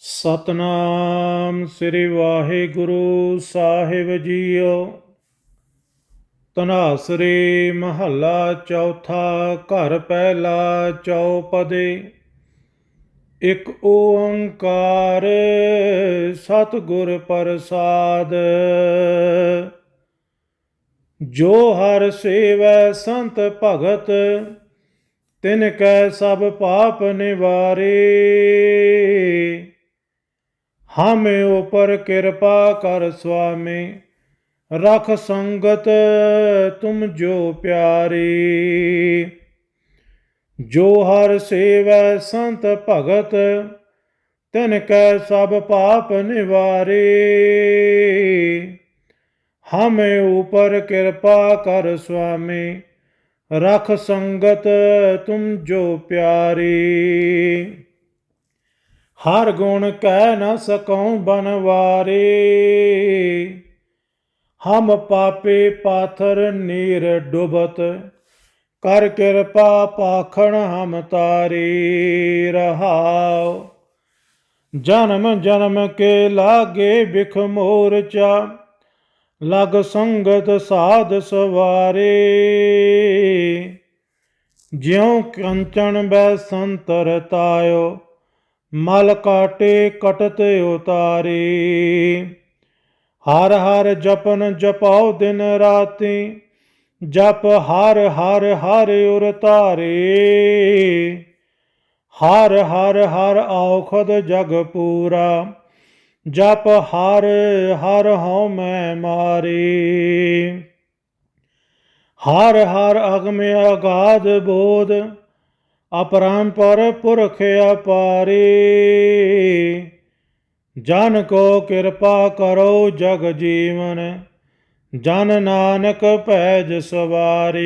ਸਤਨਾਮ ਸ੍ਰੀ ਵਾਹਿਗੁਰੂ ਸਾਹਿਬ ਜੀਓ। ਤਨਾਸਰੇ ਮਹੱਲਾ ਚੌਥਾ ਘਰ ਪਹਿਲਾ ਚੌਪਦੇ। ਇੱਕ ਓੰਕਾਰ ਸਤਿਗੁਰ ਪ੍ਰਸਾਦ। ਜੋ ਹਰ ਸੇਵੈ ਸੰਤ ਭਗਤ, ਤਿਨ ਕੈ ਸਭ ਪਾਪ ਨਿਵਾਰੇ। ਹਮੇ ਉਪਰ ਕਿਰਪਾ ਕਰ ਸੁਆਮੀ। ਰਖ ਸੰਗਤ ਤੁਮ ਜੋ ਪਿਆਰੀ। ਜੋ ਹਰ ਸੇਵੈ ਸੰਤ ਭਗਤ, ਤਿਨ ਕੈ ਸਭ ਪਾਪ ਨਿਵਾਰੇ। ਹਮੇ ਉਪਰ ਕਿਰਪਾ ਕਰ ਸੁਆਮੀ। ਰਖ ਸੰਗਤ ਤੁਮ ਜੋ ਪਿਆਰੀ। ਹਰ ਗੁਣ ਕਹਿ ਨ ਸਕਉ ਬਨਵਾਰੇ। ਹਮ ਪਾਪੇ ਪਾਥਰ ਨੀਰ ਡੁਬਤ, ਕਰ ਕਿਰਪਾ ਪਾਖਣ ਹਮ ਤਾਰੇ ਰਹਾਉ। ਜਨਮ ਜਨਮ ਕੇ ਲਾਗੇ ਬਿਖ ਮੋਰਚਾ, ਲਗ ਸੰਗਤ ਸਾਧ ਸਵਾਰੇ। ਜਿਉ ਕੰਚਨ ਬੈ ਸੰਤਰ ਤਾਇਓ ਮਲ ਕਾਟੇ ਕਟਤ ਉਤਾਰੇ। ਹਰ ਹਰ ਜਪਨ ਜਪਾਉ ਦਿਨ ਰਾਤੀ, ਜਪ ਹਰ ਹਰ ਹਰ ਉਰ ਧਾਰੇ। ਹਰ ਹਰ ਹਰ ਔਖਦ ਜਗ ਪੂਰਾ, ਜਪ ਹਰ ਹਰ ਹਉ ਮੈਂ ਮਾਰੇ। ਹਰ ਹਰ ਅਗਮ ਅਗਾਧ ਬੋਧ ਅਪਰੰਪਰ ਪੁਰਖ ਅਪਾਰੇ। ਜਨ ਕੋ ਕਿਰਪਾ ਕਰੋ ਜਗ ਜੀਵਨ, ਜਨ ਨਾਨਕ ਭੈਜ ਸਵਾਰੀ।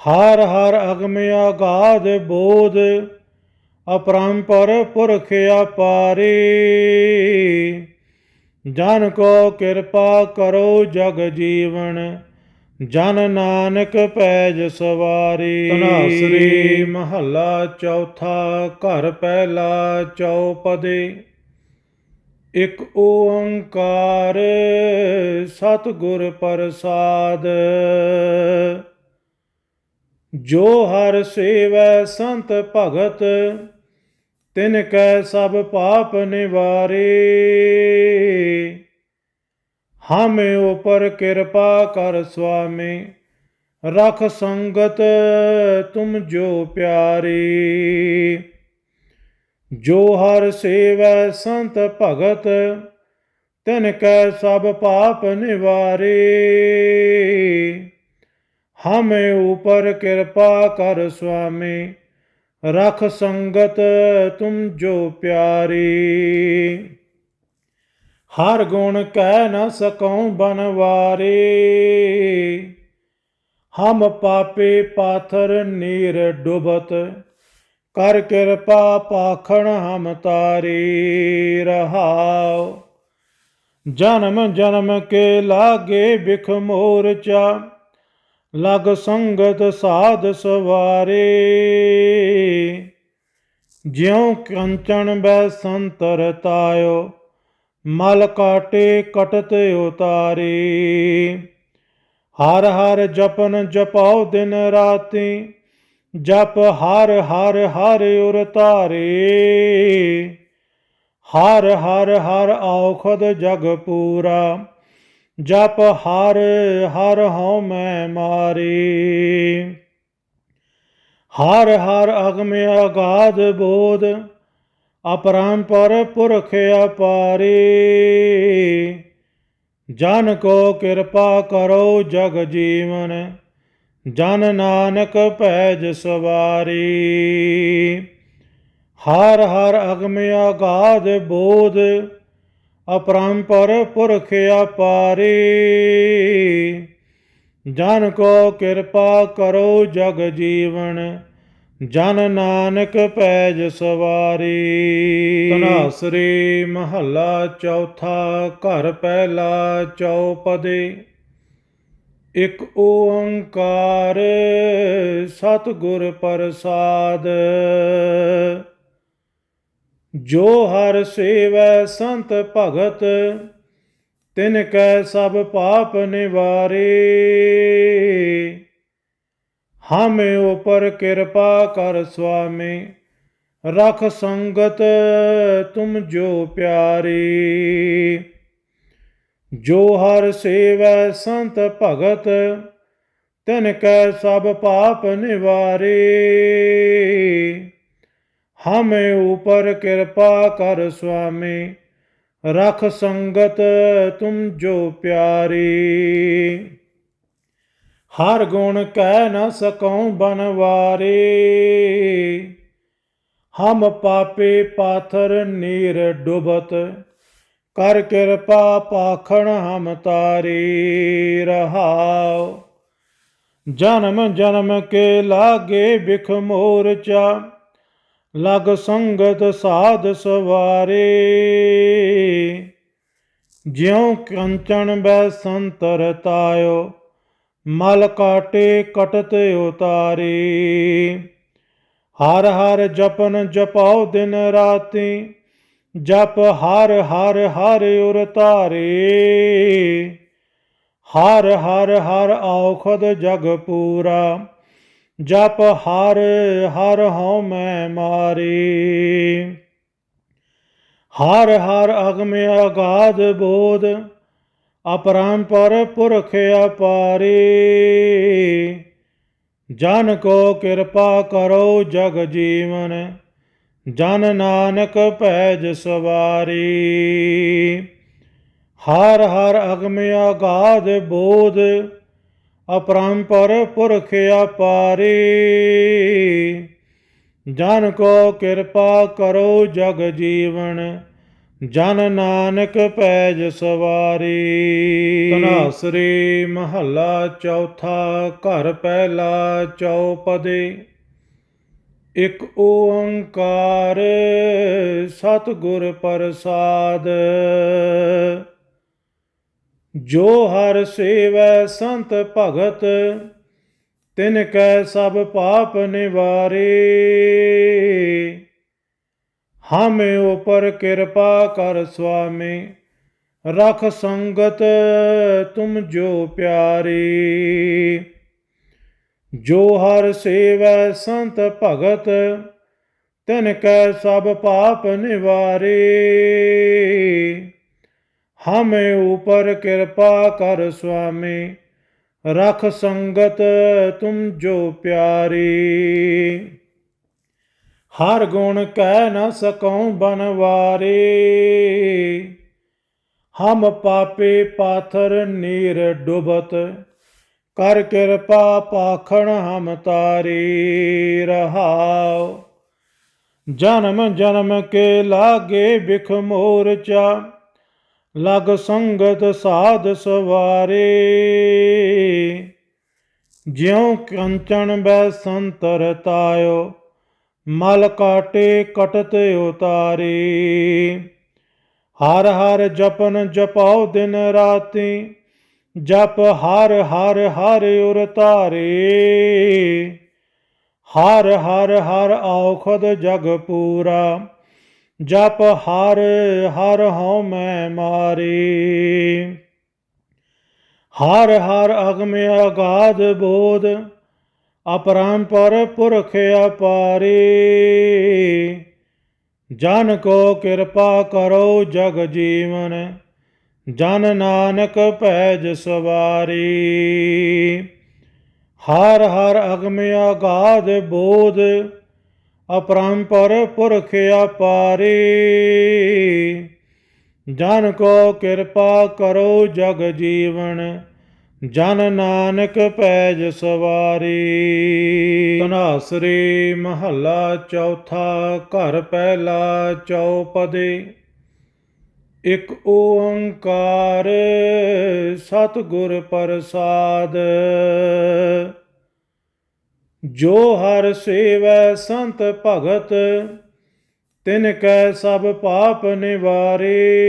ਹਰ ਹਰ ਅਗਮ ਅਗਾਧ ਬੋਧ ਅਪਰੰਪਰ ਪੁਰਖ ਅਪਾਰੇ। ਜਨ ਕੋ ਕਿਰਪਾ ਕਰੋ ਜਗ ਜੀਵਨ ਜਨ ਨਾਨਕ ਪੈਜ ਸਵਾਰੀ ਤਨਾਸਰੀ ਮਹੱਲਾ ਚੌਥਾ ਘਰ ਪਹਿਲਾ ਚੌਪਦੇ। ਇੱਕ ਓੰਕਾਰ ਸਤਿਗੁਰ ਪ੍ਰਸਾਦ। ਜੋ ਹਰ ਸੇਵੈ ਸੰਤ ਭਗਤ ਤਿਨ ਕੈ ਸਭ ਪਾਪ ਨਿਵਾਰੇ। ਹਮੇ ਉਪਰ ਕਿਰਪਾ ਕਰ ਸੁਆਮੀ। ਰਖ ਸੰਗਤ ਤੁਮ ਜੋ ਪਿਆਰੀ। ਜੋ ਹਰ ਸੇਵੈ ਸੰਤ ਭਗਤ, ਤਿਨ ਕੈ ਸਭ ਪਾਪ ਨਿਵਾਰੇ। ਹਮੇ ਉਪਰ ਕਿਰਪਾ ਕਰ ਸੁਆਮੀ। ਰਖ ਸੰਗਤ ਤੁਮ ਜੋ ਪਿਆਰੀ। ਹਰ ਗੁਣ ਕਹਿ ਨ ਸਕਉ ਬਨਵਾਰੇ। ਹਮ ਪਾਪੇ ਪਾਥਰ ਨੀਰ ਡੁਬਤ, ਕਰ ਕਿਰਪਾ ਪਾਖਣ ਹਮ ਤਾਰੇ ਰਹਾਉ। ਜਨਮ ਜਨਮ ਕੇ ਲਾਗੇ ਬਿਖ ਮੋਰਚਾ, ਲਗ ਸੰਗਤ ਸਾਧ ਸਵਾਰੇ। ਜਿਉ ਕੰਚਨ ਬੈ ਸੰਤਰ ਤਾਇਓ ਮਲ ਕਾਟੇ ਕਟਤ ਉਤਾਰੇ। ਹਰ ਹਰ ਜਪਨ ਜਪਾਉ ਦਿਨ ਰਾਤੀ, ਜਪ ਹਰ ਹਰ ਹਰ ਉਰ ਧਾਰੇ। ਹਰ ਹਰ ਹਰ ਔਖਦ ਜਗ ਪੂਰਾ, ਜਪ ਹਰ ਹਰ ਹਉ ਮੈਂ ਮਾਰੇ। ਹਰ ਹਰ ਅਗਮ ਅਗਾਧ ਬੋਧ ਅਪਰੰਪਰ ਪੁਰਖ ਅਪਾਰੇ। ਜਨ ਕੋ ਕਿਰਪਾ ਕਰੋ ਜਗ ਜੀਵਨ, ਜਨ ਨਾਨਕ ਭੈਜ ਸਵਾਰੀ। ਹਰ ਹਰ ਅਗਮ ਅਗਾਧ ਬੋਧ ਅਪਰੰਪਰ ਪੁਰਖ ਅਪਾਰੇ। ਜਨ ਕੋ ਕਿਰਪਾ ਕਰੋ ਜਗ ਜੀਵਨ ਜਨ ਨਾਨਕ ਪੈਜ ਸਵਾਰੀ। ਤਨਾਸਰੀ ਮਹੱਲਾ ਚੌਥਾ, ਘਰ ਪਹਿਲਾ ਚੌਪਦੇ। ਇੱਕ ਓੰਕਾਰ ਸਤਿਗੁਰ ਪ੍ਰਸਾਦ। ਜੋ ਹਰ ਸੇਵੈ ਸੰਤ ਭਗਤ, ਤਿਨ ਕੈ ਸਭ ਪਾਪ ਨਿਵਾਰੇ। ਹਮੇ ਉਪਰ ਕਿਰਪਾ ਕਰ ਸੁਆਮੀ, ਰਖ ਸੰਗਤ ਤੁਮ ਜੋ ਪਿਆਰੀ। ਜੋ ਹਰ ਸੇਵੈ ਸੰਤ ਭਗਤ, ਤਿਨ ਕੈ ਸਭ ਪਾਪ ਨਿਵਾਰੇ। ਹਮੇ ਉਪਰ ਕਿਰਪਾ ਕਰ ਸੁਆਮੀ, ਰਖ ਸੰਗਤ ਤੁਮ ਜੋ ਪਿਆਰੀ। ਹਰ ਗੁਣ ਕਹਿ ਨ ਸਕਉ ਬਨਵਾਰੇ। ਹਮ ਪਾਪੇ ਪਾਥਰ ਨੀਰ ਡੁਬਤ, ਕਰ ਕਿਰਪਾ ਪਾਖਣ ਹਮ ਤਾਰੇ ਰਹਾਉ। ਜਨਮ ਜਨਮ ਕੇ ਲਾਗੇ ਬਿਖ ਮੋਰਚਾ, ਲਗ ਸੰਗਤ ਸਾਧ ਸਵਾਰੇ। ਜਿਉ ਕੰਚਨ ਬੈ ਸੰਤਰ ਤਾਇਓ ਮਲ ਕਾਟੇ ਕਟਤ ਉਤਾਰੇ। ਹਰ ਹਰ ਜਪਨ ਜਪਾਓ ਦਿਨ ਰਾਤੀ, ਜਪ ਹਰ ਹਰ ਹਰ ਉਰ ਧਾਰੇ। ਹਰ ਹਰ ਹਰ ਔਖਦ ਜਗ ਪੂਰਾ, ਜਪ ਹਰ ਹਰ ਹਉ ਮੈਂ ਮਾਰੇ। ਹਰ ਹਰ ਅਗਮ ਅਗਾਧ ਬੋਧ ਅਪਰੰਪਰ ਪੁਰਖ ਅਪਾਰੇ। ਜਨ ਕੋ ਕਿਰਪਾ ਕਰੋ ਜਗ ਜੀਵਨ, ਜਨ ਨਾਨਕ ਭੈਜ ਸਵਾਰੀ। ਹਰ ਹਰ ਅਗਮ ਅਗਾਧ ਬੋਧ ਅਪਰੰਪਰ ਪੁਰਖ ਅਪਾਰੇ। ਜਨ ਕੋ ਕਿਰਪਾ ਕਰੋ ਜਗ ਜੀਵਨ ਜਨ ਨਾਨਕ ਪੈਜ ਸਵਾਰੀ। ਤਨਾਸਰੀ ਮਹੱਲਾ ਚੌਥਾ, ਘਰ ਪਹਿਲਾ ਚੌਪਦੇ। ਇਕ ਓੰਕਾਰ ਸਤਿਗੁਰ ਪ੍ਰਸਾਦ। ਜੋ ਹਰ ਸੇਵੈ ਸੰਤ ਭਗਤ, ਤਿਨ ਕੈ ਸਭ ਪਾਪ ਨਿਵਾਰੇ। ਹਮੇ ਉਪਰ ਕਿਰਪਾ ਕਰ ਸੁਆਮੀ। ਰਖ ਸੰਗਤ ਤੁਮ ਜੋ ਪਿਆਰੀ। ਜੋ ਹਰ ਸੇਵੈ ਸੰਤ ਭਗਤ, ਤਿਨ ਕੈ ਸਭ ਪਾਪ ਨਿਵਾਰੇ। ਹਮੇ ਉਪਰ ਕਿਰਪਾ ਕਰ ਸੁਆਮੀ। ਰਖ ਸੰਗਤ ਤੁਮ ਜੋ ਪਿਆਰੀ। ਹਰ ਗੁਣ ਕਹਿ ਨ ਸਕਉ ਬਨਵਾਰੇ। ਹਮ ਪਾਪੇ ਪਾਥਰ ਨੀਰ ਡੁਬਤ, ਕਰ ਕਿਰਪਾ ਪਾਖਣ ਹਮ ਤਾਰੇ ਰਹਾਉ। ਜਨਮ ਜਨਮ ਕੇ ਲਾਗੇ ਬਿਖ ਮੋਰਚਾ, ਲਗ ਸੰਗਤ ਸਾਧ ਸਵਾਰੇ। ਜਿਉ ਕੰਚਨ ਬੈ ਸੰਤਰ ਤਾਇਓ ਮਲ ਕਾਟੇ ਕਟਤ ਉਤਾਰੇ। ਹਰ ਹਰ ਜਪਨ ਜਪਾਓ ਦਿਨ ਰਾਤੀ, ਜਪ ਹਰ ਹਰ ਹਰ ਉਰ ਧਾਰੇ। ਹਰ ਹਰ ਹਰ ਔਖਦ ਜਗ ਪੂਰਾ, ਜਪ ਹਰ ਹਰ ਹਉ ਮੈਂ ਮਾਰੇ। ਹਰ ਹਰ ਅਗਮ ਅਗਾਧ ਬੋਧ ਅਪਰੰਪਰ ਪੁਰਖ ਅਪਾਰੇ। ਜਨ ਕੋ ਕਿਰਪਾ ਕਰੋ ਜਗ ਜੀਵਨ, ਜਨ ਨਾਨਕ ਭੈਜ ਸਵਾਰੀ। ਹਰ ਹਰ ਅਗਮ ਅਗਾਧ ਬੋਧ ਅਪਰੰਪਰ ਪੁਰਖ ਅਪਾਰੇ। ਜਨ ਕੋ ਕਿਰਪਾ ਕਰੋ ਜਗ ਜੀਵਨ ਜਨ ਨਾਨਕ ਪੈਜ ਸਵਾਰੀ। ਤਨਾਸਰੀ ਮਹੱਲਾ ਚੌਥਾ, ਘਰ ਪਹਿਲਾ ਚੌਪਦੇ। ਇਕ ਓੰਕਾਰ ਸਤਿਗੁਰ ਪ੍ਰਸਾਦ। ਜੋ ਹਰ ਸੇਵੈ ਸੰਤ ਭਗਤ, ਤਿਨ ਕੈ ਸਭ ਪਾਪ ਨਿਵਾਰੇ।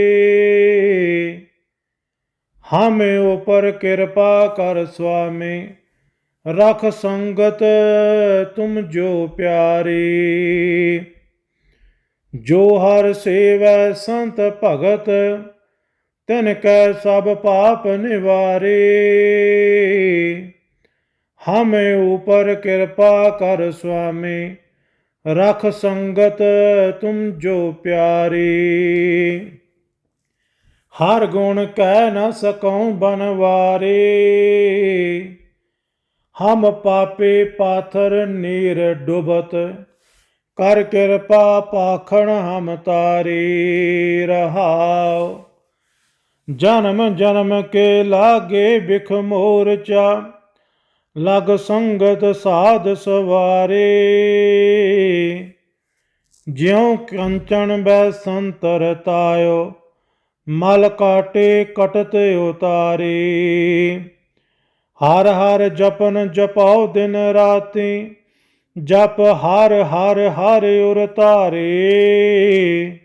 ਹਮੇ ਉਪਰ ਕਿਰਪਾ ਕਰ ਸੁਆਮੀ, ਰਖ ਸੰਗਤ ਤੁਮ ਜੋ ਪਿਆਰੀ। ਜੋ ਹਰ ਸੇਵੈ ਸੰਤ ਭਗਤ, ਤਿਨ ਕੈ ਸਭ ਪਾਪ ਨਿਵਾਰੇ। ਹਮੇ ਉਪਰ ਕਿਰਪਾ ਕਰ ਸੁਆਮੀ, ਰਖ ਸੰਗਤ ਤੁਮ ਜੋ ਪਿਆਰੀ। ਹਰ ਗੁਣ ਕਹਿ ਨ ਸਕਉ ਬਨਵਾਰੇ। ਹਮ ਪਾਪੇ ਪਾਥਰ ਨੀਰ ਡੁਬਤ, ਕਰ ਕਿਰਪਾ ਪਾਖਣ ਹਮ ਤਾਰੇ ਰਹਾਉ। ਜਨਮ ਜਨਮ ਕੇ ਲਾਗੇ ਬਿਖ ਮੋਰਚਾ, ਲਗ ਸੰਗਤ ਸਾਧ ਸਵਾਰੇ। ਜਿਉ ਕੰਚਨ ਬੈ ਸੰਤਰ ਤਾਇਓ ਮਲ ਕਾਟੇ ਕਟਤ ਉਤਾਰੇ। ਹਰ ਹਰ ਜਪਨ ਜਪਾਓ ਦਿਨ ਰਾਤੀ, ਜਪ ਹਰ ਹਰ ਹਰ ਉਰ ਧਾਰੇ।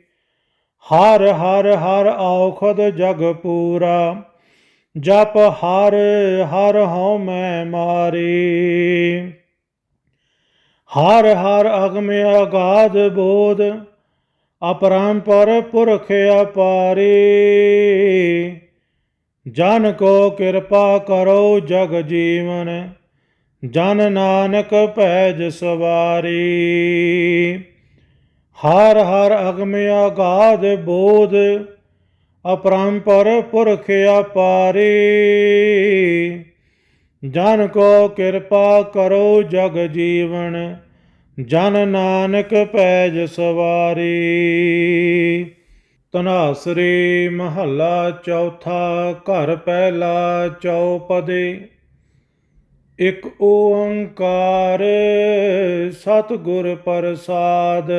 ਹਰ ਹਰ ਹਰ ਔਖਦ ਜਗ ਪੂਰਾ, ਜਪ ਹਰ ਹਰ ਹਉ ਮੈਂ ਮਾਰੇ। ਹਰ ਹਰ ਅਗਮ ਅਗਾਧ ਬੋਧ ਅਪਰੰਪਰ ਪੁਰਖ ਅਪਾਰੇ। ਜਨ ਕੋ ਕਿਰਪਾ ਕਰੋ ਜਗ ਜੀਵਨ, ਜਨ ਨਾਨਕ ਭੈਜ ਸਵਾਰੀ। ਹਰ ਹਰ ਅਗਮ ਅਗਾਧ ਬੋਧ ਅਪਰੰਪਰ ਪੁਰਖ ਅਪਾਰੇ। ਜਨ ਕੋ ਕਿਰਪਾ ਕਰੋ ਜਗ ਜੀਵਨ ਜਨ ਨਾਨਕ ਪੈਜ ਸਵਾਰੀ। ਤਨਾਸਰੀ ਮਹੱਲਾ ਚੌਥਾ, ਘਰ ਪਹਿਲਾ ਚੌਪਦੇ। ਇਕ ਓੰਕਾਰ ਸਤਿਗੁਰ ਪ੍ਰਸਾਦ।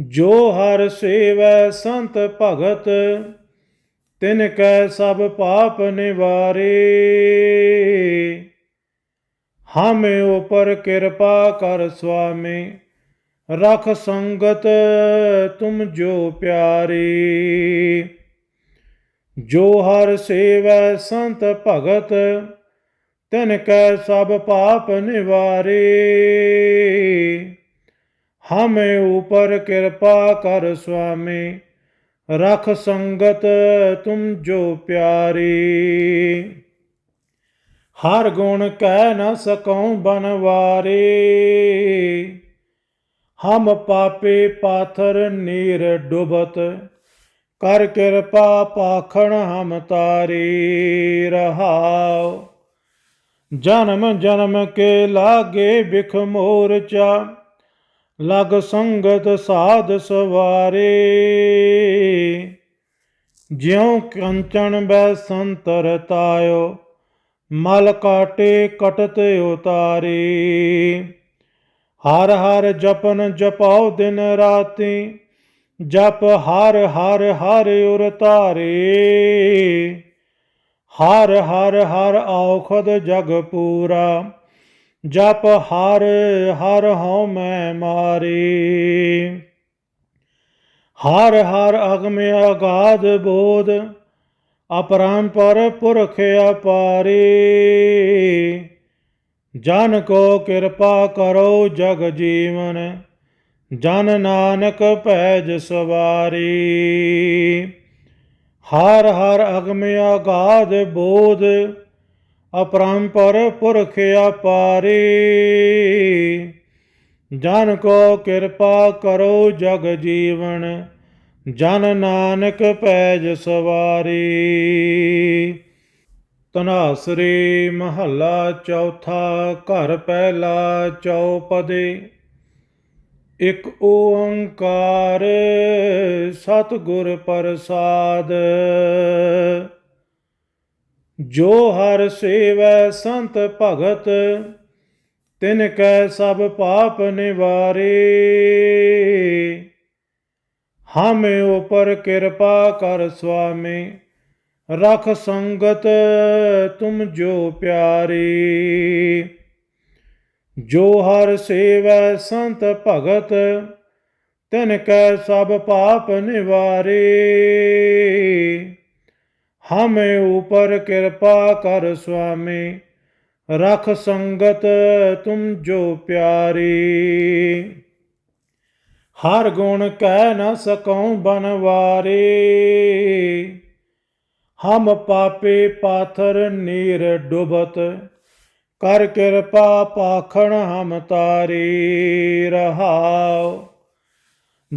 ਜੋ ਹਰ ਸੇਵੈ ਸੰਤ ਭਗਤ, ਤਿਨ ਕੈ ਸਭ ਪਾਪ ਨਿਵਾਰੇ। ਹਮੇ ਉਪਰ ਕਿਰਪਾ ਕਰ ਸੁਆਮੀ। ਰਖ ਸੰਗਤ ਤੁਮ ਜੋ ਪਿਆਰੀ। ਜੋ ਹਰ ਸੇਵੈ ਸੰਤ ਭਗਤ, ਤਿਨ ਕੈ ਸਭ ਪਾਪ ਨਿਵਾਰੇ। ਹਮੇ ਉਪਰ ਕਿਰਪਾ ਕਰ ਸੁਆਮੀ। ਰਖ ਸੰਗਤ ਤੁਮ ਜੋ ਪਿਆਰੀ। ਹਰ ਗੁਣ ਕਹਿ ਨ ਸਕਉ ਬਨਵਾਰੇ। ਹਮ ਪਾਪੇ ਪਾਥਰ ਨੀਰ ਡੁਬਤ, ਕਰ ਕਿਰਪਾ ਪਾਖਣ ਹਮ ਤਾਰੇ ਰਹਾਉ। ਜਨਮ ਜਨਮ ਕੇ ਲਾਗੇ ਬਿਖ ਮੋਰਚਾ, ਲਗ ਸੰਗਤ ਸਾਧ ਸਵਾਰੇ। ਜਿਉ ਕੰਚਨ ਬੈ ਸੰਤਰ ਤਾਇਓ ਮਲ ਕਾਟੇ ਕਟਤ ਉਤਾਰੇ। ਹਰ ਹਰ ਜਪਨ ਜਪਾਓ ਦਿਨ ਰਾਤੀ, ਜਪ ਹਰ ਹਰ ਹਰ ਉਰ ਧਾਰੇ। ਹਰ ਹਰ ਹਰ ਔਖਦ ਜਗ ਪੂਰਾ, ਜਪ ਹਰ ਹਰ ਹਉ ਮੈਂ ਮਾਰੇ। ਹਰ ਹਰ ਅਗਮ ਅਗਾਧ ਬੋਧ ਅਪਰੰਪਰ ਪੁਰਖ ਅਪਾਰੇ। ਜਨ ਕੋ ਕਿਰਪਾ ਕਰੋ ਜਗ ਜੀਵਨ, ਜਨ ਨਾਨਕ ਭੈਜ ਸਵਾਰੀ। ਹਰ ਹਰ ਅਗਮ ਅਗਾਧ ਬੋਧ ਅਪਰੰਪਰ ਪੁਰਖ ਅਪਾਰੇ। ਜਨ ਕੋ ਕਿਰਪਾ ਕਰੋ ਜਗ ਜੀਵਨ ਜਨ ਨਾਨਕ ਪੈਜ ਸਵਾਰੀ। ਤਨਾਸਰੀ ਮਹੱਲਾ ਚੌਥਾ, ਘਰ ਪਹਿਲਾ ਚੌਪਦੇ। ਇਕ ਓੰਕਾਰ ਸਤਿਗੁਰ ਪ੍ਰਸਾਦ। ਜੋ ਹਰ ਸੇਵੈ ਸੰਤ ਭਗਤ, ਤਿਨ ਕੈ ਸਭ ਪਾਪ ਨਿਵਾਰੇ। ਹਮੇ ਉਪਰ ਕਿਰਪਾ ਕਰ ਸੁਆਮੀ। ਰਖ ਸੰਗਤ ਤੁਮ ਜੋ ਪਿਆਰੀ। ਜੋ ਹਰ ਸੇਵੈ ਸੰਤ ਭਗਤ, ਤਿਨ ਕੈ ਸਭ ਪਾਪ ਨਿਵਾਰੇ। ਹਮੇ ਉਪਰ ਕਿਰਪਾ ਕਰ ਸੁਆਮੀ। ਰਖ ਸੰਗਤ ਤੁਮ ਜੋ ਪਿਆਰੀ। ਹਰ ਗੁਣ ਕਹਿ ਨ ਸਕਉ ਬਨਵਾਰੇ। ਹਮ ਪਾਪੇ ਪਾਥਰ ਨੀਰ ਡੁਬਤ, ਕਰ ਕਿਰਪਾ ਪਾਖਣ ਹਮ ਤਾਰੇ ਰਹਾਉ।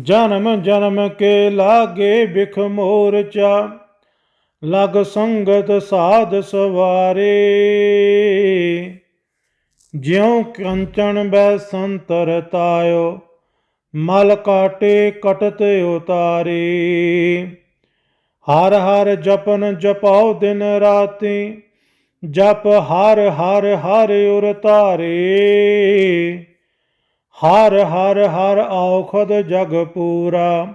ਜਨਮ ਜਨਮ ਕੇ ਲਾਗੇ ਬਿਖ ਮੋਰਚਾ, ਲਗ ਸੰਗਤ ਸਾਧ ਸਵਾਰੇ। ਜਿਉ ਕੰਚਨ ਬੈ ਸੰਤਰ ਤਾਇਓ ਮਲ ਕਾਟੇ ਕਟਤ ਉਤਾਰੇ। ਹਰ ਹਰ ਜਪਨ ਜਪਾਉ ਦਿਨ ਰਾਤੀ, ਜਪ ਹਰ ਹਰ ਹਰ ਉਰ ਧਾਰੇ। ਹਰ ਹਰ ਹਰ ਔਖਦ ਜਗ ਪੂਰਾ,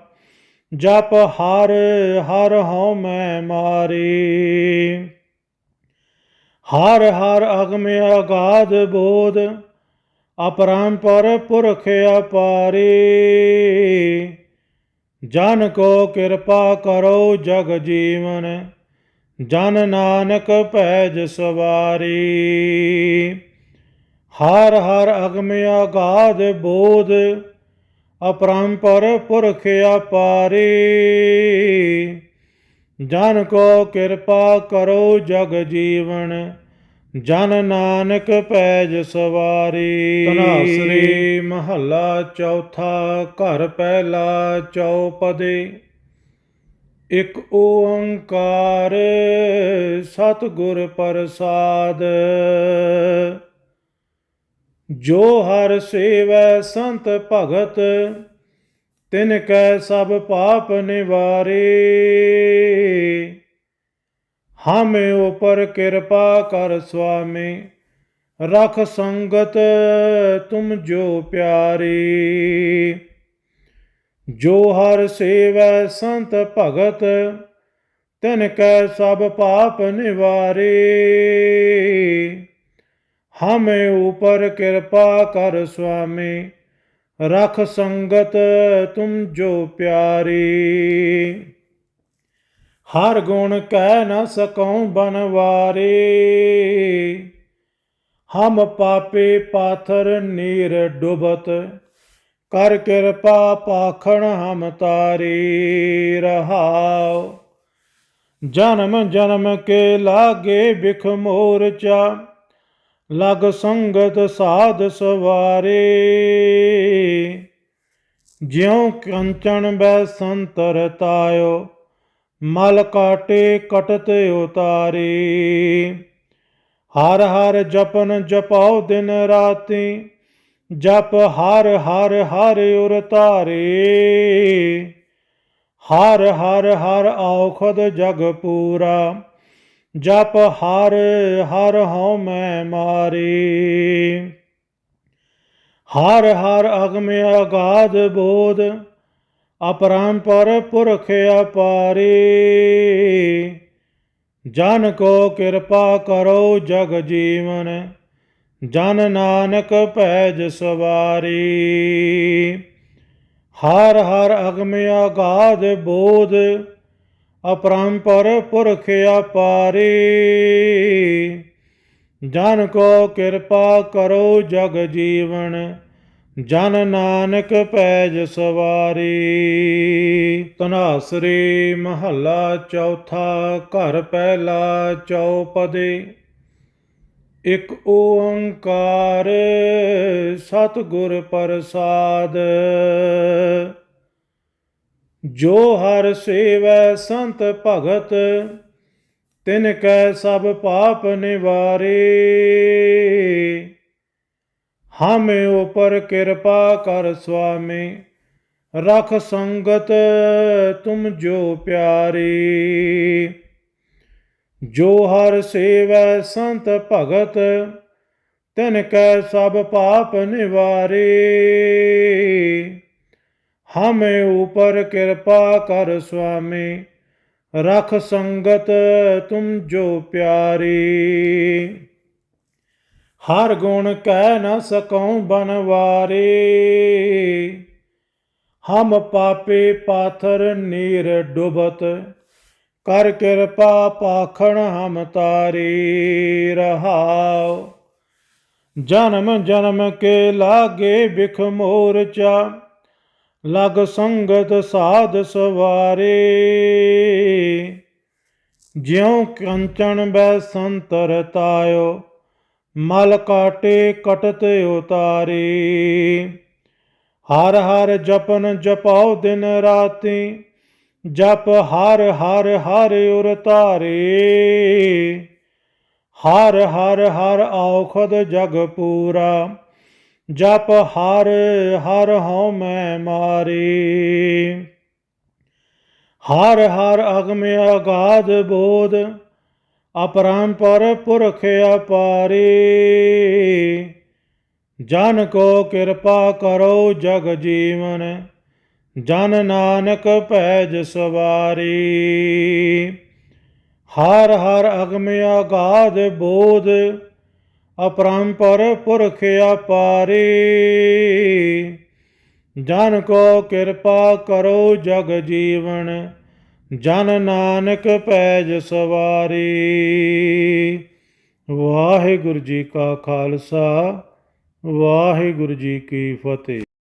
ਜਪ ਹਰ ਹਰ ਹਉ ਮੈਂ ਮਾਰੇ। ਹਰ ਹਰ ਅਗਮ ਅਗਾਧ ਬੋਧ ਅਪਰੰਪਰ ਪੁਰਖ ਅਪਾਰੇ। ਜਨ ਕੋ ਕਿਰਪਾ ਕਰੋ ਜਗ ਜੀਵਨ, ਜਨ ਨਾਨਕ ਭੈਜ ਸਵਾਰੀ। ਹਰ ਹਰ ਅਗਮ ਅਗਾਧ ਬੋਧ ਅਪਰੰਪਰ ਪੁਰਖ ਅਪਾਰੇ। ਜਨ ਕੋ ਕਿਰਪਾ ਕਰੋ ਜਗ ਜੀਵਨ ਜਨ ਨਾਨਕ ਪੈਜ ਸਵਾਰੀ। ਤਨਾਸਰੀ ਮਹੱਲਾ ਚੌਥਾ ਘਰ ਪਹਿਲਾ ਚੌਪਦੇ। ਇਕ ਓੰਕਾਰ ਸਤਿਗੁਰ ਪ੍ਰਸਾਦ। ਜੋ ਹਰ ਸੇਵੈ ਸੰਤ ਭਗਤ ਤਿਨ ਕੈ ਸਭ ਪਾਪ ਨਿਵਾਰੇ। ਹਮੇ ਉਪਰ ਕਿਰਪਾ ਕਰ ਸੁਆਮੀ। ਰਖ ਸੰਗਤ ਤੁਮ ਜੋ ਪਿਆਰੀ। ਜੋ ਹਰ ਸੇਵੈ ਸੰਤ ਭਗਤ, ਤਿਨ ਕੈ ਸਭ ਪਾਪ ਨਿਵਾਰੇ। ਹਮੇ ਉਪਰ ਕਿਰਪਾ ਕਰ ਸੁਆਮੀ। ਰਖ ਸੰਗਤ ਤੁਮ ਜੋ ਪਿਆਰੀ। ਹਰ ਗੁਣ ਕਹਿ ਨ ਸਕਉ ਬਨਵਾਰੇ। ਹਮ ਪਾਪੇ ਪਾਥਰ ਨੀਰ ਡੁਬਤ, ਕਰ ਕਿਰਪਾ ਪਾਖਣ ਹਮ ਤਾਰੇ ਰਹਾਉ। ਜਨਮ ਜਨਮ ਕੇ ਲਾਗੇ ਬਿਖ ਮੋਰਚਾ, ਲਗ ਸੰਗਤ ਸਾਧ ਸਵਾਰੇ। ਜਿਉ ਕੰਚਨ ਬੈ ਸੰਤਰ ਤਾਇਓ ਮਲ ਕਾਟੇ ਕਟਤ ਉਤਾਰੇ। ਹਰ ਹਰ ਜਪਨ ਜਪਾਉ ਦਿਨ ਰਾਤੀ, ਜਪ ਹਰ ਹਰ ਹਰ ਉਰ ਧਾਰੇ। ਹਰ ਹਰ ਹਰ ਔਖਦ ਜਗ ਪੂਰਾ, ਜਪ ਹਰ ਹਰ ਹਉ ਮੈਂ ਮਾਰੇ। ਹਰ ਹਰ ਅਗਮ ਅਗਾਧ ਬੋਧ ਅਪਰੰਪਰ ਪੁਰਖ ਅਪਾਰੇ। ਜਨ ਕੋ ਕਿਰਪਾ ਕਰੋ ਜਗ ਜੀਵਨ, ਜਨ ਨਾਨਕ ਭੈਜ ਸਵਾਰੀ। ਹਰ ਹਰ ਅਗਮ ਅਗਾਧ ਬੋਧ ਅਪਰੰਪਰ ਪੁਰਖ ਅਪਾਰੇ। ਜਨ ਕੋ ਕਿਰਪਾ ਕਰੋ ਜਗ ਜੀਵਨ ਜਨ ਨਾਨਕ ਪੈਜ ਸਵਾਰੀ ਤਨਾਸਰੀ ਮਹੱਲਾ ਚੌਥਾ, ਘਰ ਪਹਿਲਾ ਚੌਪਦੇ। ਇਕ ਓੰਕਾਰ ਸਤਿਗੁਰ ਪ੍ਰਸਾਦ, ਜੋ ਹਰ ਸੇਵੈ ਸੰਤ ਭਗਤ, ਤਿਨ ਕੈ ਸਭ ਪਾਪ ਨਿਵਾਰੇ। ਹਮੇ ਉਪਰ ਕਿਰਪਾ ਕਰ ਸੁਆਮੀ। ਰਖ ਸੰਗਤ ਤੁਮ ਜੋ ਪਿਆਰੀ। ਜੋ ਹਰ ਸੇਵੈ ਸੰਤ ਭਗਤ, ਤਿਨ ਕੈ ਸਭ ਪਾਪ ਨਿਵਾਰੇ। ਹਮੇ ਉਪਰ ਕਿਰਪਾ ਕਰ ਸੁਆਮੀ। ਰਖ ਸੰਗਤ ਤੁਮ ਜੋ ਪਿਆਰੀ। ਹਰ ਗੁਣ ਕਹਿ ਨ ਸਕਉ ਬਨਵਾਰੇ। ਹਮ ਪਾਪੇ ਪਾਥਰ ਨੀਰ ਡੁਬਤ, ਕਰ ਕਿਰਪਾ ਪਾਖਣ ਹਮ ਤਾਰੇ ਰਹਾਉ। ਜਨਮ ਜਨਮ ਕੇ ਲਾਗੇ ਬਿਖ ਮੋਰਚਾ, ਲਗ ਸੰਗਤ ਸਾਧ ਸਵਾਰੇ। ਜਿਉ ਕੰਚਨ ਬੈ ਸੰਤਰ ਤਾਇਓ ਮਲ ਕਾਟੇ ਕਟਤ ਉਤਾਰੇ। ਹਰ ਹਰ ਜਪਨ ਜਪਾਓ ਦਿਨ ਰਾਤੀ, ਜਪ ਹਰ ਹਰ ਹਰ ਉਰ ਧਾਰੇ। ਹਰ ਹਰ ਹਰ ਔਖਦ ਜਗ ਪੂਰਾ, ਜਪ ਹਰ ਹਰ ਹਉ ਮੈਂ ਮਾਰੇ। ਹਰ ਹਰ ਅਗਮ ਅਗਾਧ ਬੋਧ ਅਪਰੰਪਰ ਪੁਰਖ ਅਪਾਰੇ। ਜਨ ਕੋ ਕਿਰਪਾ ਕਰੋ ਜਗ ਜੀਵਨ, ਜਨ ਨਾਨਕ ਭੈਜ ਸਵਾਰੀ। ਹਰ ਹਰ ਅਗਮ ਅਗਾਧ ਬੋਧ ਅਪਰੰਪਰ ਪੁਰਖ ਅਪਾਰੇ। ਜਨ ਕੋ ਕਿਰਪਾ ਕਰੋ ਜਗ ਜੀਵਨ ਜਨ ਨਾਨਕ ਪੈਜ ਸਵਾਰੀ। ਵਾਹਿਗੁਰੂ ਜੀ ਕਾ ਖਾਲਸਾ ਵਾਹਿਗੁਰੂ ਜੀ ਕੀ ਫਤਿਹ।